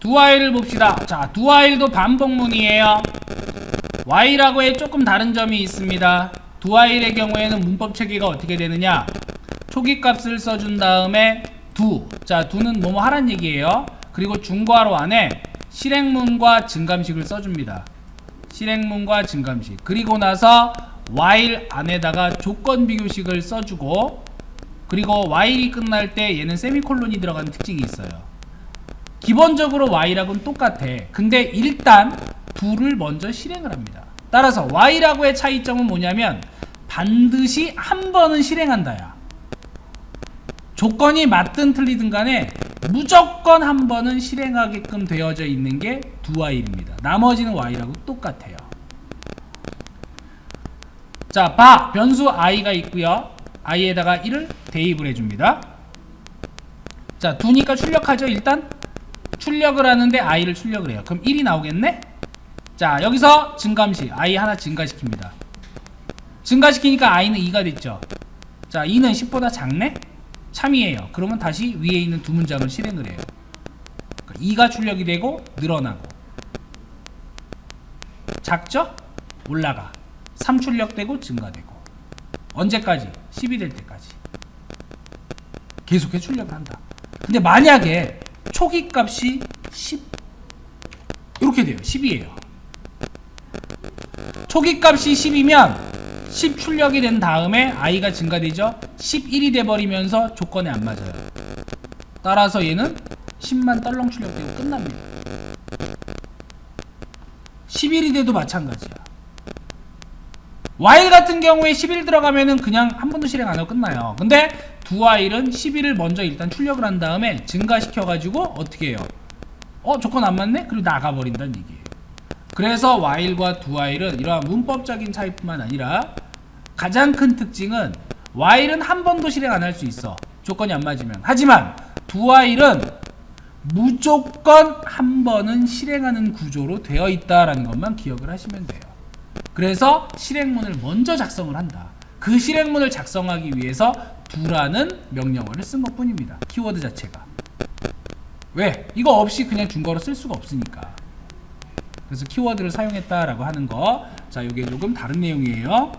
두와일을 봅시다. 자, 두와일도 반복문이에요. y라고의 조금 다른 점이 있습니다. 두와일의 경우에는 문법 체계가 어떻게 되느냐? 초기 값을 써준 다음에 두. 자, 두는 뭐뭐 하란 얘기예요. 그리고 중괄호 안에 실행문과 증감식을 써줍니다. 실행문과 증감식. 그리고 나서 while 안에다가 조건 비교식을 써주고 그리고 while이 끝날 때 얘는 세미콜론이 들어가는 특징이 있어요. 기본적으로 while하고는 똑같아. 근데 일단 둘을 먼저 실행을 합니다. 따라서 while하고의 차이점은 뭐냐면 반드시 한 번은 실행한다야. 조건이 맞든 틀리든 간에 무조건 한 번은 실행하게끔 되어져 있는 게두 while입니다. 나머지는 while하고 똑같아요. 자, 바 변수 i가 있고요. i에다가 1을 대입을 해줍니다. 자, 두니까 출력하죠. 일단 출력을 하는데 i를 출력을 해요. 그럼 1이 나오겠네? 자, 여기서 증감식 i 하나 증가시킵니다. 증가시키니까 i는 2가 됐죠. 자, 2는 10보다 작네? 참이에요. 그러면 다시 위에 있는 두 문장을 실행을 해요. 2가 출력이 되고 늘어나고 작죠? 올라가 3 출력되고 증가되고 언제까지? 10이 될 때까지 계속해서 출력을 한다 근데 만약에 초기 값이 10 이렇게 돼요. 10이에요. 초기 값이 10이면 10 출력이 된 다음에 i가 증가되죠? 11이 돼버리면서 조건에 안 맞아요. 따라서 얘는 10만 떨렁 출력되고 끝납니다. 11이 돼도 마찬가지야. while 같은 경우에 11 들어가면은 그냥 한 번도 실행 안 하고 끝나요. 근데 두 while은 11을 먼저 일단 출력을 한 다음에 증가시켜 가지고 어떻게 해요? 어 조건 안 맞네? 그리고 나가버린다는 얘기예요. 그래서 while과 do while은 이러한 문법적인 차이뿐만 아니라 가장 큰 특징은 while은 한 번도 실행 안 할 수 있어. 조건이 안 맞으면. 하지만 do while은 무조건 한 번은 실행하는 구조로 되어 있다라는 것만 기억을 하시면 돼요. 그래서 실행문을 먼저 작성을 한다. 그 실행문을 작성하기 위해서 do라는 명령어를 쓴 것 뿐입니다 키워드 자체가 왜? 이거 없이 그냥 중거로 쓸 수가 없으니까 그래서 키워드를 사용했다라고 하는 거. 자, 이게 조금 다른 내용이에요.